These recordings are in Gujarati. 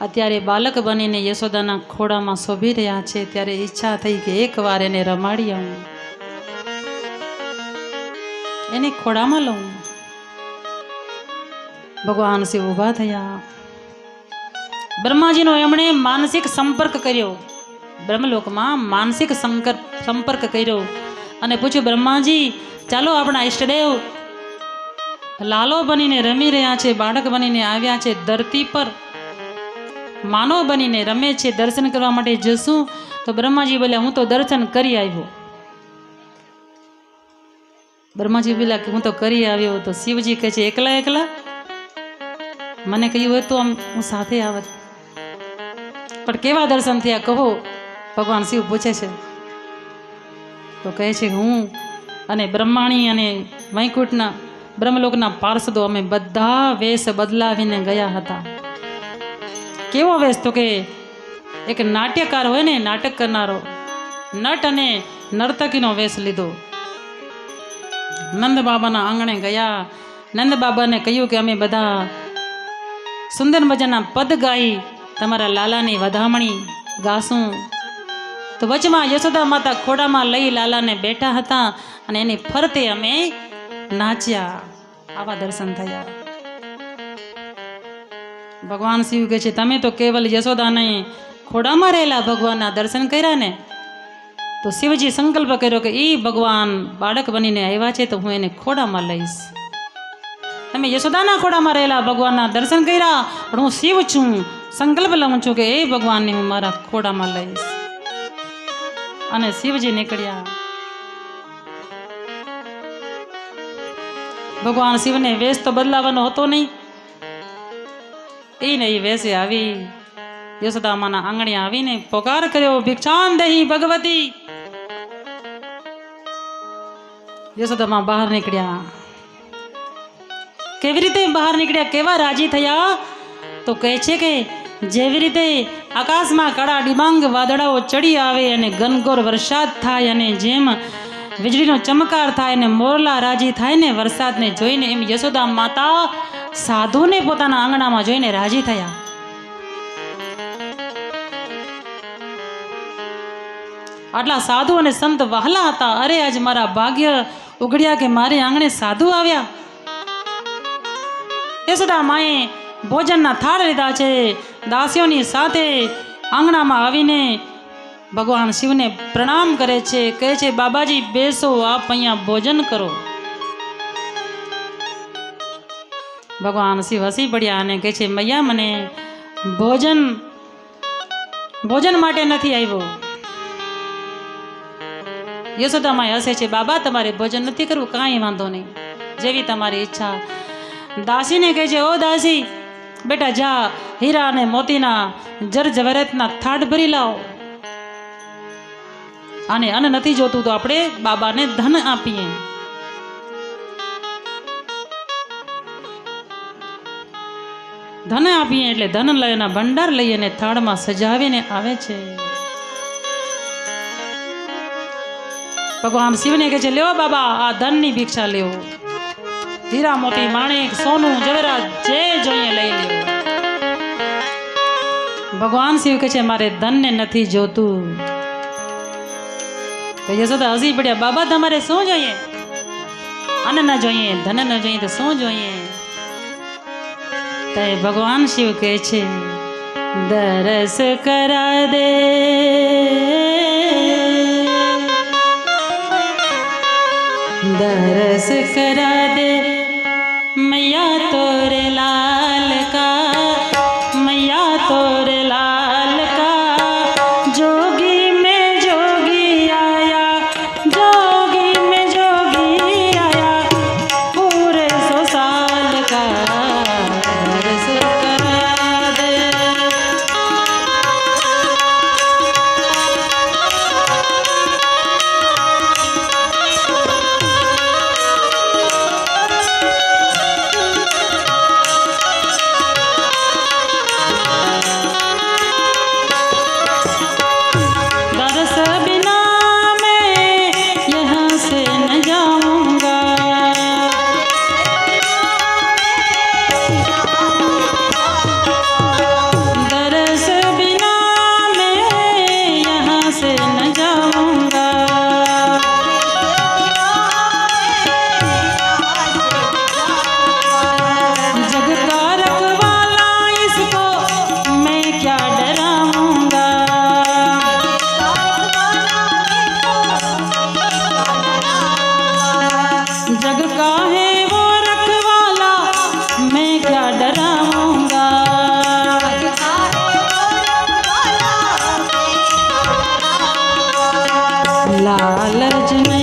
અત્યારે બાલક બનીને યશોદાના ખોડામાં શોભી રહ્યા છે, ત્યારે ઈચ્છા થઈ કે એકવાર એને રમાડી આવું. એને ખોડામાં લઉં. ભગવાન શિવ ઊભા થયા. બ્રહ્માજીનો એમણે માનસિક સંપર્ક કર્યો. બ્રહ્મલોકમાં માનસિક સંપર્ક કર્યો. અને પૂછ્યું, બ્રહ્માજી, ચાલો આપણા ઈષ્ટદેવ લાલો બનીને રમી રહ્યા છે, બાળક બનીને આવ્યા છે ધરતી પર. માનવ બનીને રમે છે, દર્શન કરવા માટે જશું, તો બ્રહ્માજી બોલ્યા, હું તો દર્શન કરી આવ્યો. બ્રહ્માજી બોલ્યા કે, હું તો કરી આવ્યો. તો શિવજી કહે છે, એકલા એકલા? મને કહ્યું હોય તો આમ હું સાથે આવત પણ કેવા દર્શન થયા કહો? ભગવાન શિવ પૂછે છે. તો કહે છે, હું અને બ્રહ્માણી અને વૈકુંઠના બ્રહ્મલોકના પાર્ષદો અમે બધા વેશ બદલાવીને ગયા હતા. કેવો વેશ તો કે એક નાટ્યકાર હોય ને, નાટક કરનારો, નટ અને નર્તકીનો વેશ લીધો. નંદ બાબાના આંગણે ગયા. નંદ બાબાને કહ્યું કે અમે બધા સુંદર મજાના પદ ગાઈ તમારા લાલાની વધામણી ગાશું તો વચમાં યશોદા માતા ખોડામાં લઈ લાલાને બેઠા હતા અને એની ફરતે અમે નાચ્યા. આવા દર્શન થયા. ભગવાન શિવ કહે છે, તમે તો કેવલ યશોદાને ખોડામાં રહેલા ભગવાનના દર્શન કર્યા ને? તો શિવજી સંકલ્પ કર્યો કે એ ભગવાન બાળક બનીને આવ્યા છે, તો હું એને ખોડામાં લઈશ. તમે યશોદાના ખોડામાં રહેલા ભગવાનના દર્શન કર્યા, પણ હું શિવ છું. સંકલ્પ લઉં છું કે એ ભગવાનને હું મારા ખોડામાં લઈશ. અને શિવજી નીકળ્યા. ભગવાન શિવને વેશ તો બદલાવાનો હતો નહીં. એ વેસે આવી. યશોદામાના આંગણે આવીને પોકાર કર્યો. ભિક્ષાન દહી ભગવતી. યશોદામાં બહાર નીકળ્યા. કેવી રીતે બહાર નીકળ્યા? કેવા રાજી થયા? તો કહે છે કે જેવી રીતે આકાશમાં કાળા ડિબાંગ વાદળાઓ ચડી આવે અને ઘનઘોર વરસાદ થાય અને જેમ વીજળીનો ચમકાર થાય અને મોરલા રાજી થાય ને વરસાદને જોઈને એમ યશોદા માતા સાધુને પોતાના આંગણામાં જોઈને રાજી થયા. આટલા સાધુ અને સંત વહાલા હતા. અરે, આજ મારા ભાગ્ય ઉઘડ્યા કે મારે આંગણે સાધુ આવ્યા? યશોદા માએ ભોજનના થાળ લીધા છે. દાસીઓની સાથે આંગણામાં આવીને ભગવાન શિવને પ્રણામ કરે છે. કહે છે, બાબાજી, બેસો, આપ અહીંયા ભોજન કરો. ભગવાન શિવ હસી પડ્યા અને કહે છે, મૈયા, મને ભોજન ભોજન માટે નથી આવ્યો. યશોદામાં હસે છે, બાબા, તમારે ભોજન નથી કરવું, કાંઈ વાંધો નહીં. જેવી તમારી ઈચ્છા. દાસીને કહે છે, ઓ દાસી, બેટા, જા, હીરા અને મોતીના જર જવેરાતના થાળ ભરી લાવો. અને અન્ન નથી જોતું તો આપણે બાબાને ધન આપીએ. ધન આપીએ એટલે ધન લયના ભંડાર લઈ અને થાળમાં સજાવીને આવે છે. ભગવાન શિવને કહે છે લેવો બાબા, આ ધનની ભિક્ષા લેવો હીરા મોતી માણેક, સોનું, જવેરાત, જે જોઈએ લઈ લેવું ભગવાન શિવ કહે છે, મારે ધનને નથી જોતું. તો યશોદા હસી પડ્યા, બાબા, તમારે શું જોઈએ? અન્ન ન જોઈએ ધન ન જોઈએ તો શું જોઈએ? તો ભગવાન શિવ કહે છે દરસ કરા દે. લાલજમાં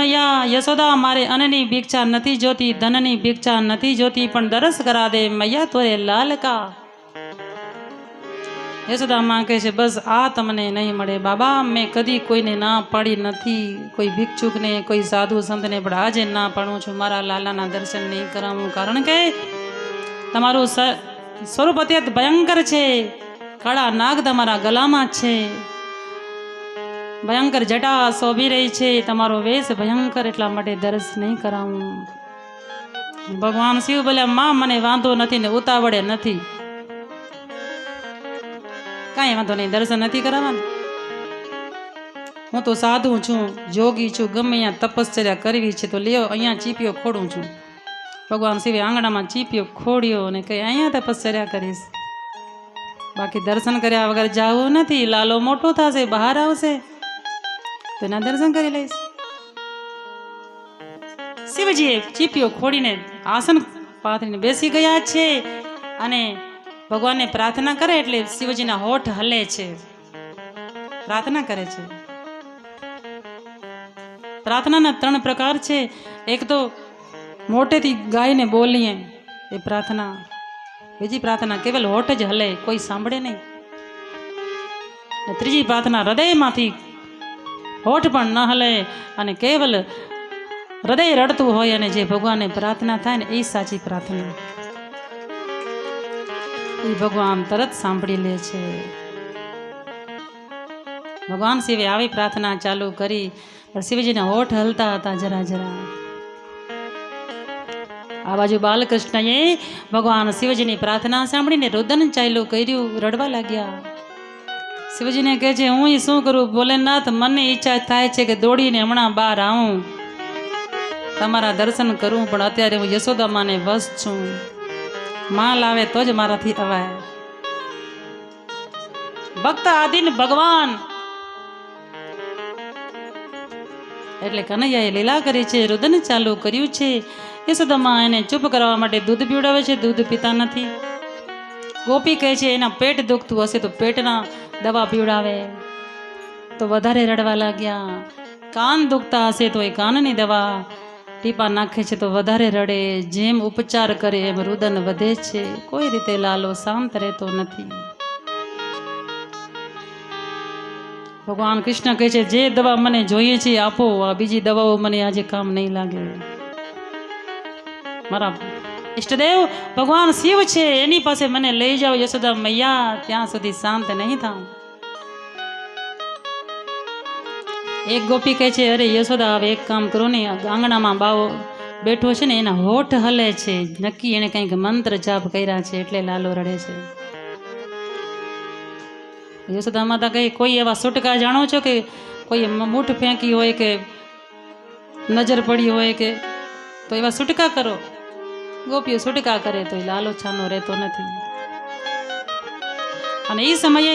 મૈયા યશોદા મારે અન્નની ભિક્ષા નથી જોતી, ધનની ભિક્ષા નથી જોતી, પણ દરસ કરા દે મૈયા તોરે લાલકા યશોદા માં કહે છે, બસ આ તમને નહીં મળે બાબા, મેં કદી કોઈને ના પાડી નથી. કોઈ ભિક્ષુકને, કોઈ સાધુ સંતને પણ આજે ના પાડું છું. મારા લાલાના દર્શન નહીં કરાવું, કારણ કે તમારું સ્વરૂપ અત્યંત ભયંકર છે. કાળા નાગ તમારા ગલામાં છે. ભયંકર જટા શોભી રહી છે તમારો વેશ ભયંકર એટલા માટે દર્શ નહીં કરાવું. ભગવાન શિવ બોલે માં મને વાંધો નથી ને ઉતાવળે નથી. કાંઈ વાંધો નહીં, દર્શન નથી કરાવવાનું. હું તો સાધુ છું, જોગી છું, ગમે અહીંયા તપશ્ચર્યા કરવી છે તો લ્યો, અહીંયા ચીપીઓ ખોડું છું. ભગવાન શિવે આંગણામાં ચીપીઓ ખોડ્યો અને કંઈ અહીંયા તપશ્ચર્યા કરીશ. બાકી દર્શન કર્યા વગર જવું નથી, લાલો મોટો થશે, બહાર આવશે. તો એના દર્શન કરી લઈશ. શિવજીએ ચીપીઓ ખોડીને આસન પાથરીને બેસી ગયા છે અને ભગવાનને પ્રાર્થના કરે એટલે શિવજીના હોઠ હલે છે. પ્રાર્થના કરે છે. પ્રાર્થનાના ત્રણ પ્રકાર છે. એક તો મોટેથી ગાઈને બોલીએ, એ પ્રાર્થના. બીજી પ્રાર્થના કેવલ હોઠ જ હલે, કોઈ સાંભળે નહીં. ત્રીજી પ્રાર્થના હૃદયમાંથી હોઠ પણ ન હલે અને કેવલ હૃદય રડતું હોય અને જે ભગવાનને પ્રાર્થના થાય ને એ સાચી પ્રાર્થના. એ ભગવાન તરત સાંભળી લે છે. ભગવાન શિવે આવી પ્રાર્થના ચાલુ કરી શિવજીના હોઠ હલતા હતા જરા જરા. આ બાજુ બાલકૃષ્ણએ ભગવાન શિવજીની પ્રાર્થના સાંભળીને રુદન ચાલ્યું કર્યું, રડવા લાગ્યા. શિવજીને કહે છે હું શું કરું? ભોલેનાથ, મને ઈચ્છા થાય છે કે દોડીને હમણાં બહાર આવું. તમારા દર્શન કરું, પણ અત્યારે હું યશોદામાને વસ છું. માલ લાવે તો જ મારાથી અવાય. ભક્ત આદિન ભગવાન! એટલે કનૈયાએ લીલા કરી છે, રુદન ચાલુ કર્યું છે. યશોદામાં એને ચૂપ કરવા માટે દૂધ પીવડાવે છે, દૂધ પીતા નથી. ગોપી કહે છે, એના પેટ દુખતું હશે તો પેટના દવા પીવડાવે, તો વધારે રડવા લાગ્યા. કાન દુખતા હશે તો એ કાનની દવા. ટીપા નાખે છે તો વધારે રડે. જેમ ઉપચાર કરે એમ રુદન વધે છે. કોઈ રીતે લાલો શાંત રહેતો નથી. ભગવાન કૃષ્ણ કહે છે, જે દવા મને જોઈએ છે આપો, આ બીજી દવાઓ મને આજે કામ નહીં લાગે. મારા ઈષ્ટદેવ, ભગવાન શિવ છે, એની પાસે મને લઈ જાઓ યશોદા મૈયા, ત્યાં સુધી શાંત નહીં થાઉં એક ગોપી કહે છે, અરે યશોદા, હવે એક કામ કરો ને આંગણામાં બાવો. બેઠો છે ને, એના હોઠ હલે છે. નક્કી એને કંઈક મંત્ર જાપ કર્યા છે, એટલે લાલો રડે છે. યશોદા માતા કહે, કોઈ એવા સુટકા જાણો છો કે, કોઈ મૂઠ ફેંકી હોય કે, નજર પડી હોય કે, તો એવા સુટકા કરો. ગોપીઓ છૂટકા કરે તો એ લાલો છાનો રહેતો નથી. અને એ સમયે